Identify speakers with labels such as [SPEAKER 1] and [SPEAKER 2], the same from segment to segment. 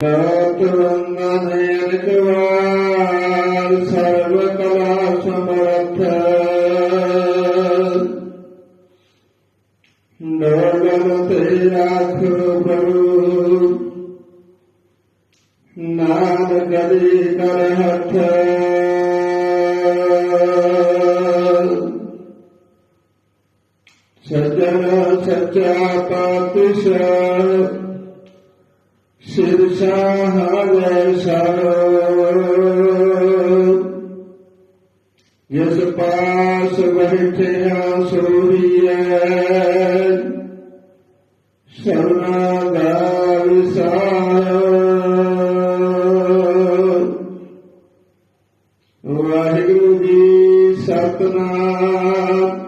[SPEAKER 1] ਸਤਿਰੰਗਨ ਅਨਕਵਾਰ ਸਰਵ ਸਮਰਥ ਨਰਗਨ ਤੇ ਰਾਖੋ ਪ੍ਰਭੂ ਨਾਨਕ ਗਦੀ ਕਰ ਹੱਥ ਸਜਣ ਸੱਚਾ ਪਾਤਸ਼ਾਹ ਸਿਰ ਸਾਹਰੇ ਸਰੋ। ਜਿਸ ਪਾਸ ਬੈਠਿਆ ਸੋਰੀਐ ਸਰਨਾ ਦਾ ਵਿਸਾਰ ਵਾਹਿਗੁਰੂ ਜੀ ਸਤਨਾਮ।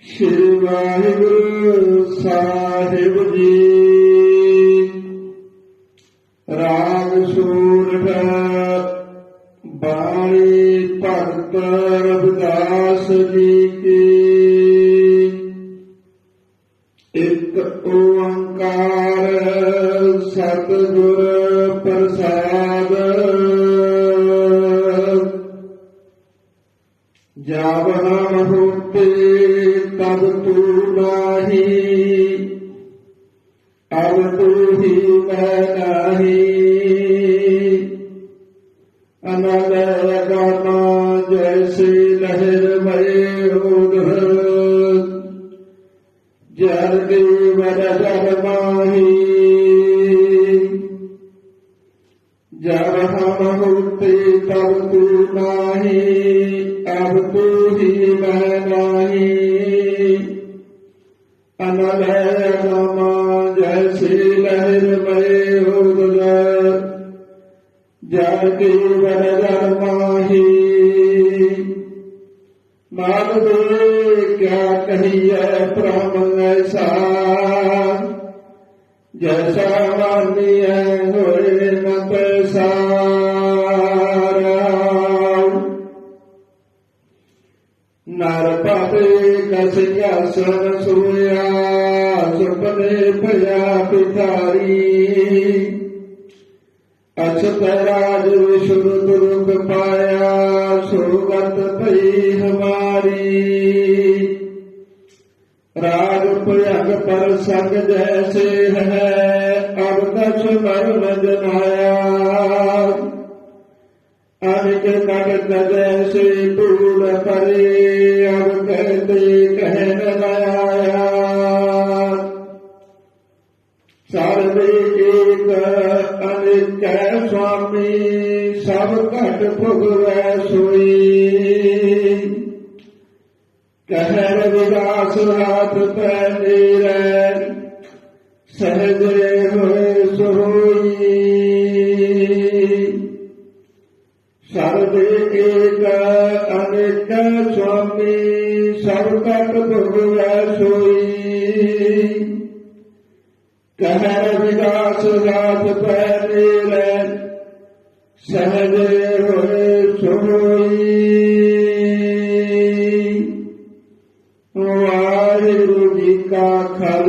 [SPEAKER 1] ਸ਼੍ਰੀ ਵਾਹਿਗੁਰੂ ਸਾਹਿਬ ਜੀ। ਭਗਤ ਰਵਿਦਾਸ ਜੀ ਕੀ। ਇੱਕ ਓੰਕਾਰ ਸਤਿਗੁਰ ਪ੍ਰਸਾਦ। ਜਬ ਹਮ ਹੋਤੇ ਤਬ ਤੂ ਨਾਹੀ। ਅਬ ਤੂ ਹੀ ਮੈਂ ਨਾਹੀ। ਅਨੰਦ ਗਾਨਾ ਜਲ ਦੀ ਵਰ ਜਲ ਮਾਹੀ। ਜਬ ਹਮ ਹੋਤੇ ਤਬ ਤੂ ਨਾਹੀ, ਅਬ ਤੂ ਹੀ ਮੈਂ ਨਾਹੀ। ਨਾਮਾ ਜੈਸੇ ਕਿਆ ਕਹੀਐ ਪ੍ਰਮ ਐਸਾ ਜੈਸਾ ਮਾਨੀਐ ਹੋਏ ਨ ਪੈਸਾਰ ਨਰ ਪਾਤੇ ਕਸ ਜਾਸਨ ਸੋਇਆ ਸੁਪਨੇ ਭਇਆ ਪਿਤਾਰੀ। ਅਛਤ ਰਾਜ ਵਿਸ਼ੁਰ ਦੁਰਗ ਪਾਇਆ ਸੁਗਤ ਭਈ ਹਮਾਰੀ ਰਾਗ ਭਯਗ ਪਰ ਸੰਗ ਜੈਸੇ ਹੈ, ਅਬ ਕਛ ਜਨਾਇਆ ਅਨਿਕ ਕਗਤ ਜੈਸੇ ਪੂਰ ਕਰੇ ਅਬ ਕਹਤੇ ਕਹਿ ਨ ਆਇਆ ਸਰਵੇ ਏਕ ਅਨਿਕ ਸੁਆਮੀ, ਸਭ ਘਟ ਭੁਗਵੈ ਸੋਈ। ਕਹਿਰ ਵਿਗਾਸ ਰਾਤ ਪੈ ਨੀਰੈ ਸਹਜੇ ਹੋਏ ਸੋਈ ਸਰਵੇ ਏਕ ਅਨੇਕ ਸੁਆਮੀ ਸਭ ਕਟ ਭੁਗਵੈ ਸੋਈ ਕਹਿਰ ਵਿਗਾਸ ਰਾਤ ਪੈ ਨੀਰੈ ਸਹਜੇ